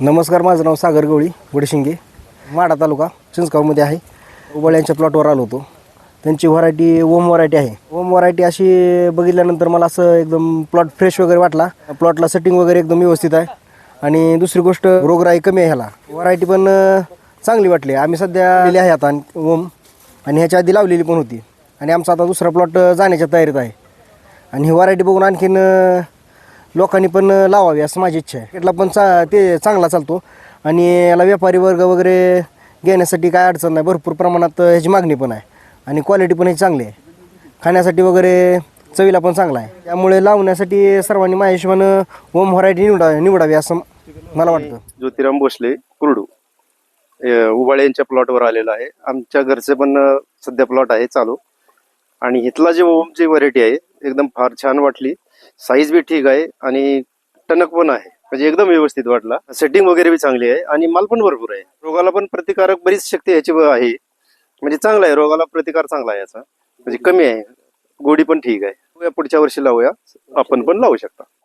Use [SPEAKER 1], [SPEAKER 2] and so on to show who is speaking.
[SPEAKER 1] नमस्कार माझं नाव सागर गवळी वडशिंगे. माडा तालुका चिंचगावमध्ये आहे. उबळ यांच्या प्लॉटवर आलो होतो. त्यांची व्हरायटी ओम व्हरायटी आहे. ओम व्हरायटी अशी बघितल्यानंतर मला असं एकदम प्लॉट फ्रेश वगैरे वाटला. प्लॉटला सेटिंग वगैरे एकदम व्यवस्थित आहे. आणि दुसरी गोष्ट रोगराई कमी आहे ह्याला. व्हरायटी पण चांगली वाटली आम्ही सध्या आलेली आहे आता ओम आणि ह्याच्या आधी लावलेली पण होती. आणि आमचा आता दुसरा प्लॉट जाण्याच्या तयारीत आहे. आणि ही व्हरायटी बघून आणखीन लोकांनी पण लावावी असं माझी इच्छा आहे. मार्केटला पण चा ते चांगला चालतो. आणि याला व्यापारी वर्ग वगैरे घेण्यासाठी काय अडचण नाही. भरपूर प्रमाणात ह्याची मागणी पण आहे. आणि क्वालिटी पण ह्याची चांगली आहे. खाण्यासाठी वगैरे चवीला पण चांगला आहे. त्यामुळे लावण्यासाठी सर्वांनी माझ्या हिशोबानं ओम व्हरायटी निवडा निवडावी असं मला वाटतं.
[SPEAKER 2] ज्योतिराम भोसले कुरडू. उबाळे यांच्या प्लॉटवर आलेला आहे. आमच्या घरचे पण सध्या प्लॉट आहे चालू. आणि इथला जे ओमची व्हरायटी आहे एकदम फार छान वाटली. साईज बी ठीक आहे आणि टणक पण आहे. म्हणजे एकदम व्यवस्थित वाटला. सेटिंग वगैरे बी चांगली आहे आणि माल पण भरपूर आहे. रोगाला पण प्रतिकारक बरीच शक्ती याची आहे. म्हणजे चांगला आहे. रोगाला प्रतिकार चांगला आहे याचा. म्हणजे कमी आहे. गोडी पण ठीक आहे. पुढच्या वर्षी लावूया. आपण पण लावू शकता.